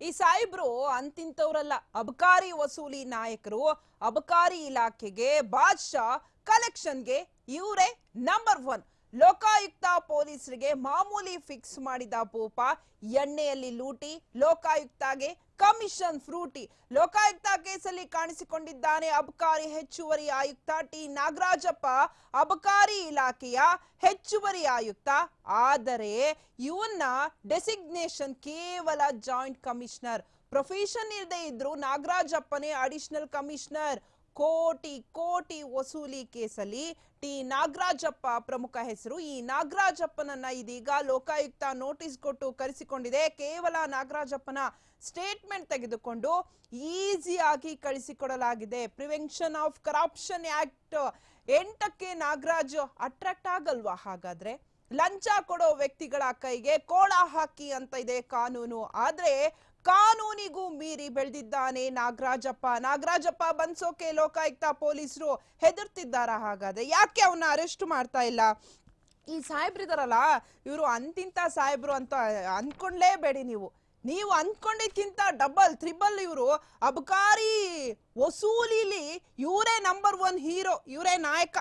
ಈ ಸಾಹಿಬ್ರು ಅಂತಿಂತವ್ರಲ್ಲ. ಅಬಕಾರಿ ವಸೂಲಿ ನಾಯಕರು ಅಬಕಾರಿ ಇಲಾಖೆಗೆ ಬಾದ್ಶಾ ಕಲೆಕ್ಷನ್ಗೆ ಇವರೇ ನಂಬರ್ ಒನ್ ಲೋಕಾಯುಕ್ತ ಪೊಲೀಸರಿಗೆ ಮಾಮೂಲಿ ಫಿಕ್ಸ್ ಮಾಡಿದ ಭೂಪ ಎಣ್ಣೆಯಲ್ಲಿ ಲೂಟಿ, ಲೋಕಾಯುಕ್ತಗೆ ಕಮಿಷನ್ ಫ್ರೂಟಿ ಲೋಕಾಯುಕ್ತ ಕೇಸಲ್ಲಿ ಕಾಣಿಸಿಕೊಂಡಿದ್ದಾನೆ ಅಬಕಾರಿ ಹೆಚ್ಚುವರಿ ಆಯುಕ್ತ ಟಿ. ನಾಗರಾಜಪ್ಪ. ಅಬಕಾರಿ ಇಲಾಖೆಯ ಹೆಚ್ಚುವರಿ ಆಯುಕ್ತ. ಆದರೆ ಇವನ್ನ ಡೆಸಿಗ್ನೇಷನ್ ಕೇವಲ ಜಾಯಿಂಟ್ ಕಮಿಷನರ್ ಪ್ರೊಫೆಷನ್ ಇಲ್ಲದೆ ಇದ್ರು ನಾಗರಾಜಪ್ಪನೇ ಅಡಿಷನಲ್ ಕಮಿಷನರ್ ಕೋಟಿ ಕೋಟಿ ವಸೂಲಿ ಕೇಸಲ್ಲಿ ಟಿ. ನಾಗರಾಜಪ್ಪ ಪ್ರಮುಖ ಹೆಸರು. ಈ ನಾಗರಾಜಪ್ಪನನ್ನ ಇದೀಗ ಲೋಕಾಯುಕ್ತ ನೋಟಿಸ್ ಕೊಟ್ಟು ಕರೆಸಿಕೊಂಡಿದೆ. ಕೇವಲ ನಾಗರಾಜಪ್ಪನ ಸ್ಟೇಟ್ಮೆಂಟ್ ತೆಗೆದುಕೊಂಡು ಈಸಿಯಾಗಿ ಕಳಿಸಿಕೊಡಲಾಗಿದೆ. ಪ್ರಿವೆನ್ಷನ್ ಆಫ್ ಕರಪ್ಷನ್ ಆಕ್ಟ್ ಎಂಟಕ್ಕೆ ನಾಗರಾಜ್ ಅಟ್ರಾಕ್ಟ್ ಆಗಲ್ವಾ ಹಾಗಾದ್ರೆ? ಲಂಚ ಕೊಡೋ ವ್ಯಕ್ತಿಗಳ ಕೈಗೆ ಕೋಳ ಹಾಕಿ ಅಂತ ಇದೆ ಕಾನೂನು. ಆದ್ರೆ ಕಾನೂನಿಗೂ ಮೀರಿ ಬೆಳೆದಿದ್ದಾನೆ ನಾಗರಾಜಪ್ಪ. ನಾಗರಾಜಪ್ಪ ಬನ್ಸೋಕೆ ಲೋಕಾಯುಕ್ತ ಪೊಲೀಸರು ಹೆದರ್ತಿದ್ದಾರ ಹಾಗಾದ್ರೆ? ಯಾಕೆ ಅವನ್ನ ಅರೆಸ್ಟ್ ಮಾಡ್ತಾ ಇಲ್ಲ? ಈ ಸಾಹೇಬ್ರಿದಾರಲ್ಲ ಇವರು ಅಂತಿಂತ ಸಾಹೇಬ್ರು ಅಂತ ಅನ್ಕೊಂಡ್ಲೇಬೇಡಿ ನೀವು. ನೀವು ಅಂದ್ಕೊಂಡಿದ್ಕಿಂತ ಡಬಲ್, ತ್ರಿಬಲ್ ಇವರು ಅಬಕಾರಿ ವಸೂಲಿಲಿ ಇವರೇ ನಂಬರ್ ಒನ್ ಹೀರೋ ಇವರೇ ನಾಯಕ.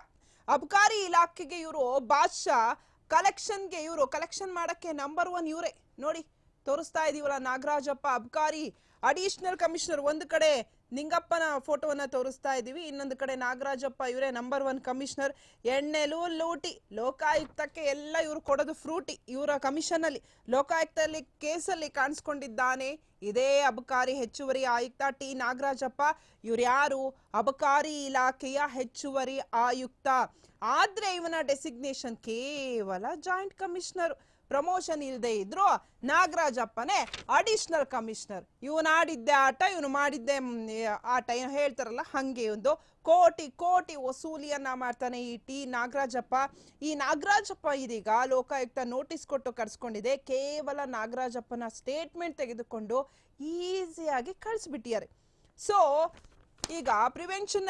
ಅಬಕಾರಿ ಇಲಾಖೆಗೆ ಇವರು ಬಾದ್ಶಾ ಕಲೆಕ್ಷನ್ಗೆ ಇವರು ಕಲೆಕ್ಷನ್ ಮಾಡಕ್ಕೆ ನಂಬರ್ ಒನ್ ಇವರೇ. ನೋಡಿ ತೋರಿಸ್ತಾ ಇದೀವಲ್ಲ ನಾಗರಾಜಪ್ಪ ಅಬಕಾರಿ. ಅಡಿಷನಲ್ ಕಮಿಷನರ್ ಒಂದು ಕಡೆ ನಿಂಗಪ್ಪನ ಫೋಟೋವನ್ನ ತೋರಿಸ್ತಾ ಇದೀವಿ. ಇನ್ನೊಂದು ಕಡೆ ನಾಗರಾಜಪ್ಪ ಇವರೇ ನಂಬರ್ ಒನ್ ಕಮಿಷನರ್ ಎಣ್ಣೆಲು ಲೂಟಿ, ಲೋಕಾಯುಕ್ತಕ್ಕೆ ಎಲ್ಲ ಇವರು ಕೊಡೋದು ಫ್ರೂಟಿ ಇವರ ಕಮಿಷನ್ ಅಲ್ಲಿ ಲೋಕಾಯುಕ್ತದಲ್ಲಿ ಕೇಸಲ್ಲಿ ಕಾಣಿಸ್ಕೊಂಡಿದ್ದಾನೆ. ಇದೇ ಅಬಕಾರಿ ಹೆಚ್ಚುವರಿ ಆಯುಕ್ತ ಟಿ ನಾಗರಾಜಪ್ಪ. ಇವ್ರು ಯಾರು? ಅಬಕಾರಿ ಇಲಾಖೆಯ ಹೆಚ್ಚುವರಿ ಆಯುಕ್ತ. ಆದ್ರೆ ಇವನ ಡೆಸಿಗ್ನೇಷನ್ ಕೇವಲ ಜಾಯಿಂಟ್ ಕಮಿಷನರ್ ಪ್ರಮೋಷನ್ ಇಲ್ಲದೆ ಇದ್ರು ನಾಗರಾಜಪ್ಪನೇ ಅಡಿಷನಲ್ ಕಮಿಷನರ್ ಇವನು ಆಡಿದ್ದೆ ಆಟ, ಇವನು ಮಾಡಿದ್ದೆ ಆಟ. ಏನು ಹೇಳ್ತಾರಲ್ಲ, ಹಂಗೆ ಒಂದು ಕೋಟಿ ಕೋಟಿ ವಸೂಲಿಯನ್ನ ಮಾಡ್ತಾನೆ ಈ ಟಿ ನಾಗರಾಜಪ್ಪ. ಈ ನಾಗರಾಜಪ್ಪ ಇದೀಗ ಲೋಕಾಯುಕ್ತ ನೋಟಿಸ್ ಕೊಟ್ಟು ಕರ್ಸ್ಕೊಂಡಿದೆ. ಕೇವಲ ನಾಗರಾಜಪ್ಪನ ಸ್ಟೇಟ್ಮೆಂಟ್ ತೆಗೆದುಕೊಂಡು ಈಸಿಯಾಗಿ ಕಳಿಸ್ಬಿಟ್ಟಿದ್ದಾರೆ. ಸೊ ಈಗ prevention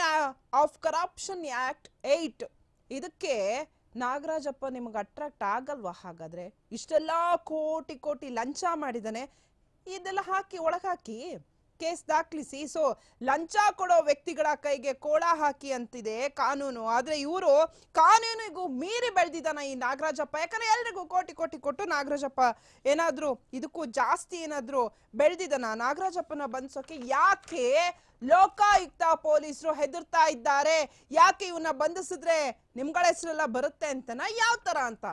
of corruption act eight ಇದಕ್ಕೆ ನಾಗರಾಜಪ್ಪ ನಿಮಗೆ ಅಟ್ರಾಕ್ಟ್ ಆಗಲ್ವಾ? ಹಾಗಾದ್ರೆ ಇಷ್ಟೆಲ್ಲ ಕೋಟಿ ಕೋಟಿ ಲಂಚ ಮಾಡಿದ್ದಾನೆ ಇದೆಲ್ಲ ಹಾಕಿ ಒಳಗೆ ಹಾಕಿ? ಕೇಸ್ ದಾಖಲಿಸಿ. ಸೊ ಲಂಚ ಕೊಡೋ ವ್ಯಕ್ತಿಗಳ ಕೈಗೆ ಕೋಳ ಹಾಕಿ ಅಂತಿದೆ ಕಾನೂನು. ಆದ್ರೆ ಇವರು ಕಾನೂನಿಗೂ ಮೀರಿ ಬೆಳೆದಿದ್ದಾನ ಈ ನಾಗರಾಜಪ್ಪ. ಯಾಕಂದ್ರೆ ಎಲ್ರಿಗೂ ಕೋಟಿ ಕೋಟಿ ಕೊಟ್ಟು ನಾಗರಾಜಪ್ಪ ಏನಾದ್ರು ಇದಕ್ಕೂ ಜಾಸ್ತಿ ಏನಾದ್ರು ಬೆಳೆದಿದ್ದಾನ? ನಾಗರಾಜಪ್ಪನ ಬಂಧಿಸೋಕೆ ಯಾಕೆ ಲೋಕಾಯುಕ್ತ ಪೊಲೀಸರು ಹೆದರ್ತಾ ಇದ್ದಾರೆ? ಯಾಕೆ ಇವನ್ನ ಬಂಧಿಸಿದ್ರೆ ನಿಮ್ಗಳ ಹೆಸರೆಲ್ಲ ಬರುತ್ತೆ ಅಂತನಾ? ಯಾವ ತರ ಅಂತ?